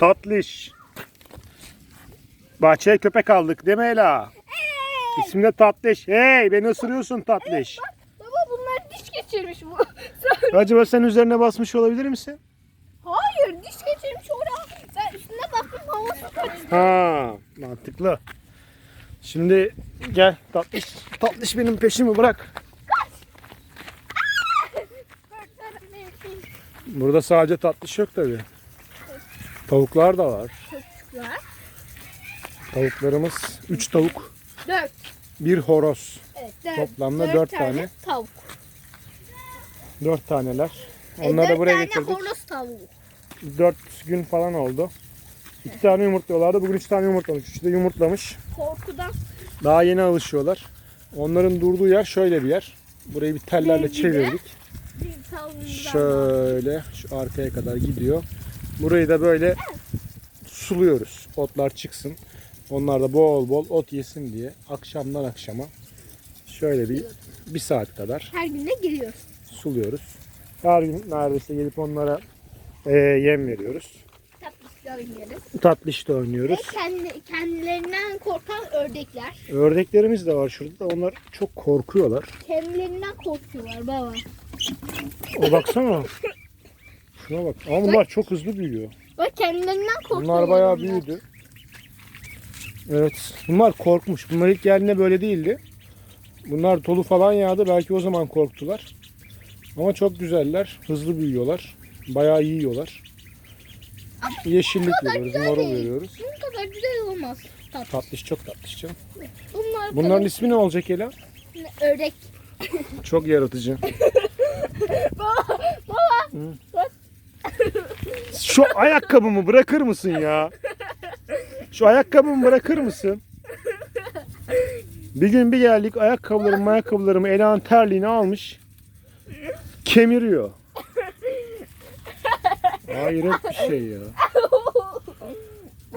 Tatlış. Bahçeye köpek aldık değil mi Ela? İsmi de Tatlış. Hey beni ısırıyorsun Tatlış. Baba bunlar diş geçirmiş bu. Acaba sen üzerine basmış olabilir misin? Hayır diş geçirmiş oraya. Ben üstüne baktım havası kaçtı. Ha, mantıklı. Şimdi gel Tatlış. Tatlış benim peşimi bırak. Burada sadece Tatlış yok tabi. Tavuklar da var. Çocuklar. Tavuklarımız 3 tavuk, Dört. bir horoz. Evet, dört. Toplamda dört tane. tavuk. 4 taneler. E, Onları da dört buraya tane getirdik. horoz tavuğu. 4 gün falan oldu. 2 tane yumurtluyorlardı. Bugün 3 tane yumurtlamış. Üçü de yumurtlamış. Korkudan. Daha yeni alışıyorlar. Onların durduğu yer şöyle bir yer. Burayı bir tellerle de çevirdik. Bir. Şöyle şu arkaya kadar gidiyor. Burayı da böyle suluyoruz. Otlar çıksın. Onlar da bol bol ot yesin diye akşamdan akşama şöyle bir bir saat kadar Her gün de giriyoruz. suluyoruz. Her gün neredeyse gelip onlara e, yem veriyoruz. Tatlışla oynarız. Tatlış da Ve oynuyoruz. kendi, kendilerinden korkan ördekler. Ördeklerimiz de var şurada da onlar çok korkuyorlar. Kendilerinden korkuyorlar baba. O baksana. Şuna bak. Ama bunlar çok hızlı büyüyor. Bak kendilerinden korkuyorlar. Bunlar bayağı büyüdü. Evet. Bunlar korkmuş. Bunlar ilk geldiğinde böyle değildi. Bunlar dolu falan yağdı. Belki o zaman korktular. Ama çok güzeller. Hızlı büyüyorlar. Bayağı iyi yiyorlar. Yeşillik veriyoruz. güzel Marul değil. veriyoruz. Bunun kadar güzel olmaz. Tatlı. Tatlış çok tatlış canım. Bunlar Bunların kadar- ismi ne olacak Ela? ördek. Çok yaratıcı. Hı. Şu ayakkabımı bırakır mısın ya? Şu ayakkabımı bırakır mısın? Bir gün bir geldik ayakkabılarımı ayakkabılarımı Ela'nın terliğini almış. Kemiriyor. Hayret bir şey ya.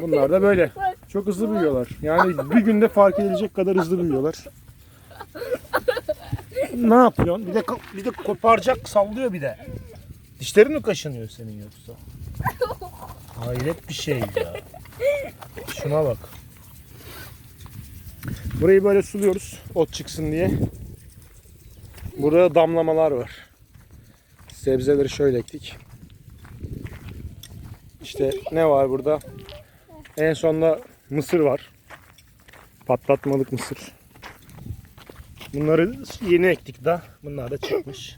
Bunlar da böyle. Çok hızlı büyüyorlar. Yani bir günde fark edilecek kadar hızlı büyüyorlar. Ne yapıyorsun? Bir de bir de koparacak sallıyor bir de. Dişlerin mi kaşınıyor senin yoksa? Hayret bir şey ya. Şuna bak. Burayı böyle suluyoruz ot çıksın diye. Burada damlamalar var. Sebzeleri şöyle ektik. İşte ne var burada? En sonda mısır var. Patlatmalık mısır. Bunları yeni ektik daha. Bunlar da çıkmış.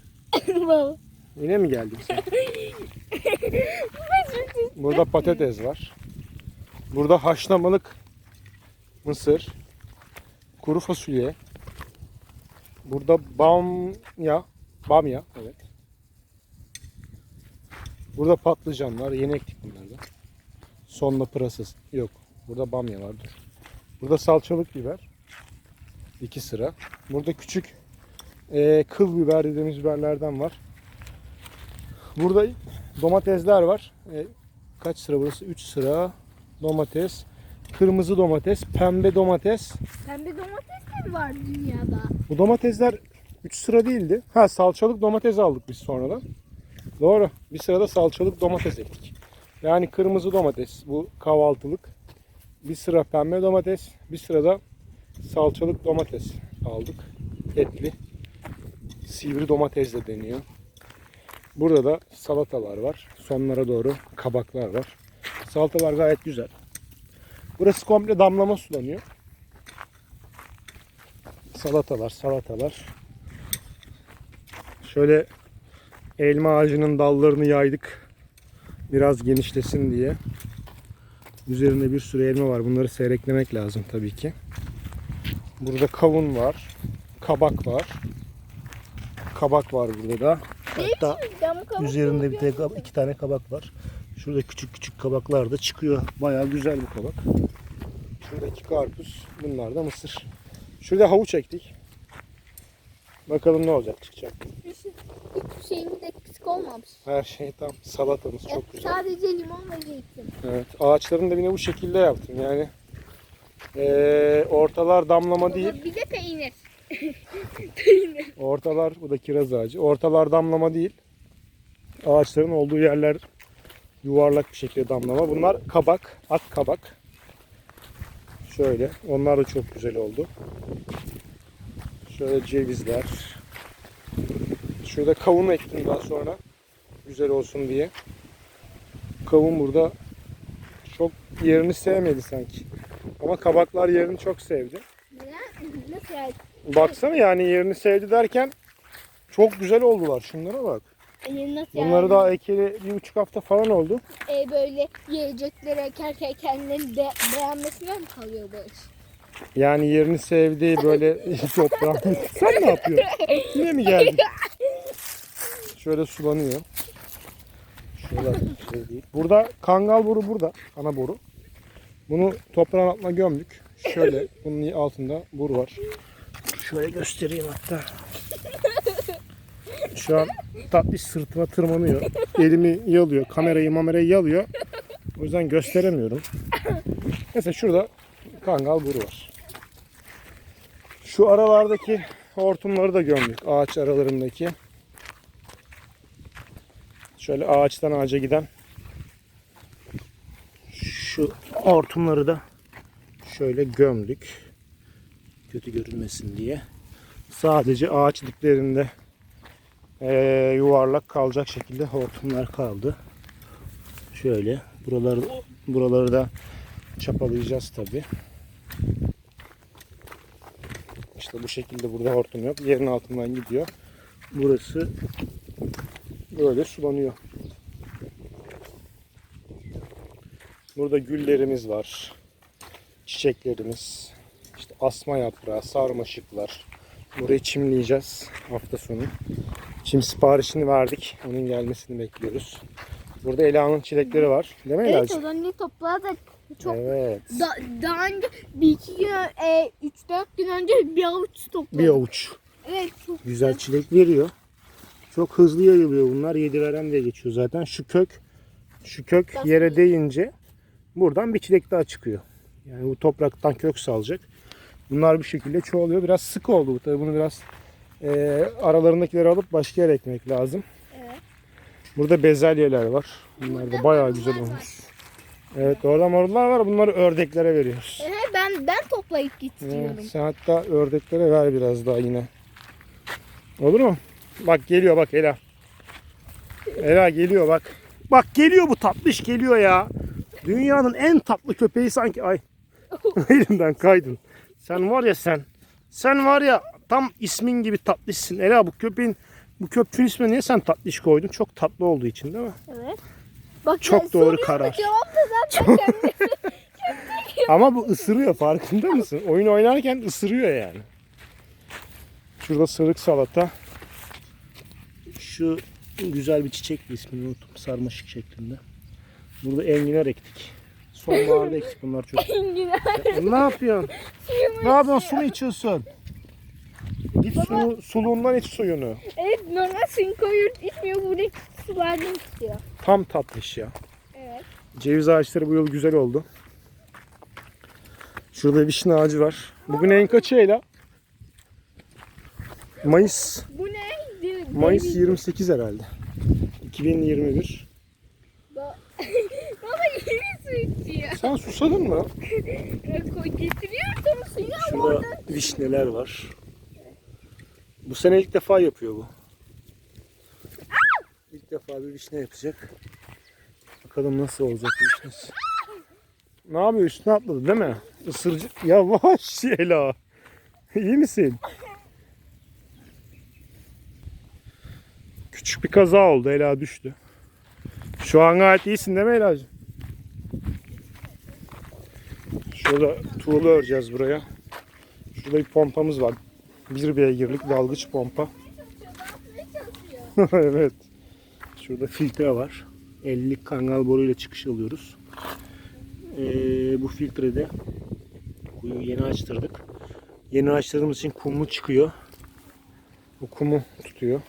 Yine mi geldin sen? Burada patates var. Burada haşlamalık mısır. Kuru fasulye. Burada bamya. Bamya evet. Burada patlıcanlar. Yeni ektik bunlardan. Sonla pırasası. Yok. Burada bamya var. Dur. Burada salçalık biber. İki sıra. Burada küçük eee, kıl biber dediğimiz biberlerden var. Burada domatesler var. E, kaç sıra burası? 3 sıra domates. Kırmızı domates, pembe domates. Pembe domates de mi var dünyada? Bu domatesler 3 sıra değildi. Ha salçalık domates aldık biz sonradan. Doğru. Bir sırada salçalık domates ektik. Yani kırmızı domates bu kahvaltılık. Bir sıra pembe domates, bir sırada salçalık domates aldık. Etli. Sivri domates de deniyor. Burada da salatalar var. Sonlara doğru kabaklar var. Salatalar gayet güzel. Burası komple damlama sulanıyor. Salatalar, salatalar. Şöyle elma ağacının dallarını yaydık. Biraz genişlesin diye. Üzerinde bir sürü elma var. Bunları seyreklemek lazım tabii ki. Burada kavun var. Kabak var. Kabak var burada da. Hatta Cam üzerinde bir tek iki tane kabak var. Şurada küçük küçük kabaklar da çıkıyor. Bayağı güzel bu kabak. Şuradaki karpuz. Bunlar da mısır. Şurada havuç ektik. Bakalım ne olacak çıkacak. Hiçbir şeyimiz eksik olmamış. Her şey tam. Salatamız çok güzel. Sadece limon ve zeytin. Evet. Ağaçların da yine bu şekilde yaptım. Yani eee, ortalar damlama değil. Bir de peynir. Ortalar bu da kiraz ağacı. Ortalar damlama değil. Ağaçların olduğu yerler yuvarlak bir şekilde damlama. Bunlar kabak, ak kabak. Şöyle. Onlar da çok güzel oldu. Şöyle cevizler. Şurada kavun ektim daha sonra. Güzel olsun diye. Kavun burada çok yerini sevmedi sanki. Ama kabaklar yerini çok sevdi. Baksana yani yerini sevdi derken çok güzel oldular. Şunlara bak. E, nasıl Bunları yani? daha ekeli bir buçuk hafta falan oldu. E, böyle yiyecekleri ekerken kendilerini de beğenmesine mi kalıyor bu iş? Yani yerini sevdiği böyle toprağın. Sen ne yapıyorsun? Yine mi geldin? Şöyle sulanıyor. Şöyle şey değil. Burada kangal boru burada. Ana boru. Bunu toprağın altına gömdük. Şöyle bunun altında boru var. Şöyle göstereyim hatta. Şu an tatlış sırtıma tırmanıyor. Elimi yalıyor. Kamerayı mamerayı yalıyor. O yüzden gösteremiyorum. Mesela şurada kangal boru var. Şu aralardaki hortumları da gömdük. Ağaç aralarındaki. Şöyle ağaçtan ağaca giden şu hortumları da şöyle gömdük. Kötü görünmesin diye. Sadece ağaç diplerinde eee, yuvarlak kalacak şekilde hortumlar kaldı. Şöyle buraları buraları da çapalayacağız tabi. İşte bu şekilde burada hortum yok. Yerin altından gidiyor. Burası böyle sulanıyor. Burada güllerimiz var. Çiçeklerimiz. İşte asma yaprağı, sarmaşıklar. Burayı çimleyeceğiz hafta sonu. Çim siparişini verdik. Onun gelmesini bekliyoruz. Burada Ela'nın çilekleri var. Değil mi Evet Ela'cığım? o zaman topladık. Çok Evet. da, daha önce bir iki gün, e, üç dört gün önce bir avuç topladık. Bir avuç. Evet çok Güzel çilek veriyor. Çok hızlı yayılıyor bunlar. Yedi veren diye geçiyor zaten. Şu kök şu kök yere değince buradan bir çilek daha çıkıyor. Yani bu topraktan kök salacak. Bunlar bir şekilde çoğalıyor. Biraz sık oldu bu tabii. Bunu biraz e, aralarındakileri alıp başka yere ekmek lazım. Evet. Burada bezelyeler var. Bunlar da bayağı güzel olmuş. Evet orada marullar var. Bunları ördeklere veriyoruz. Evet, ben ben toplayıp getiriyorum. Evet, sen hatta ördeklere ver biraz daha yine. Olur mu? Bak geliyor bak Ela. Ela geliyor bak. Bak geliyor bu tatlış geliyor ya. Dünyanın en tatlı köpeği sanki. Ay. Elimden kaydın. Sen var ya sen. Sen var ya tam ismin gibi tatlışsın. Ela bu köpeğin bu köpüğün ismini niye sen tatlış koydun? Çok tatlı olduğu için değil mi? Evet. Bak Çok doğru karar. Cevap da zaten kendi. Ama bu ısırıyor farkında mısın? Oyun oynarken ısırıyor yani. Şurada sırık salata. Şu güzel bir çiçek ismini unuttum. Sarmaşık şeklinde. Burada enginar ektik. Sonbaharda ektik bunlar çok. Ya ne yapıyorsun? Ne yapıyorsun? Su mu içiyorsun? Git su, suluğundan iç suyunu. evet normal suyun koyuyoruz içmiyor buradaki sulardan istiyor. Tam tatlış ya. Evet. Ceviz ağaçları bu yıl güzel oldu. Şurada vişne ağacı var. Bugün en kaçı Ela? Mayıs. Bu ne? De- Mayıs devi- 28 herhalde. 2021. Ba- Baba yeni su içiyor. Sen susadın mı? Koy getiriyorsun suyu ama Şurada vişneler var. Bu sene ilk defa yapıyor bu. İlk defa bir vişne yapacak. Bakalım nasıl olacak vişnesi. Ne yapıyor? Üstüne atladı değil mi? Isırıcı. Yavaş Ela. İyi misin? Küçük bir kaza oldu. Ela düştü. Şu an gayet iyisin değil mi Ela'cığım? Şurada tuğla öreceğiz buraya. Şurada bir pompamız var. Bir beygirlik dalgıç pompa. evet. Şurada filtre var. 50'lik kangal boruyla çıkış alıyoruz. Ee, bu filtrede kuyu yeni açtırdık. Yeni açtırdığımız için kumlu çıkıyor. Bu kumu tutuyor.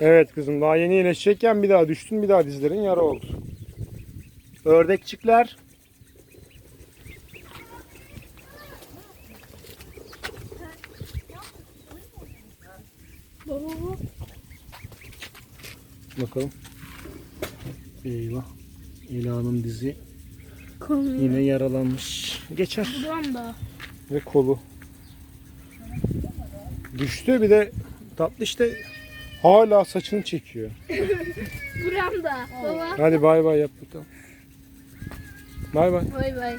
Evet kızım daha yeni iyileşecekken bir daha düştün bir daha dizlerin yara oldu. Ördekçikler. Bakalım. Eyvah. Ela'nın dizi Konu. yine yaralanmış. Geçer. Buram da. Ve kolu. Düştü bir de tatlı işte hala saçını çekiyor. Buram da. Baba. Hadi bay bay yap bakalım. Bay bay. Bay bay.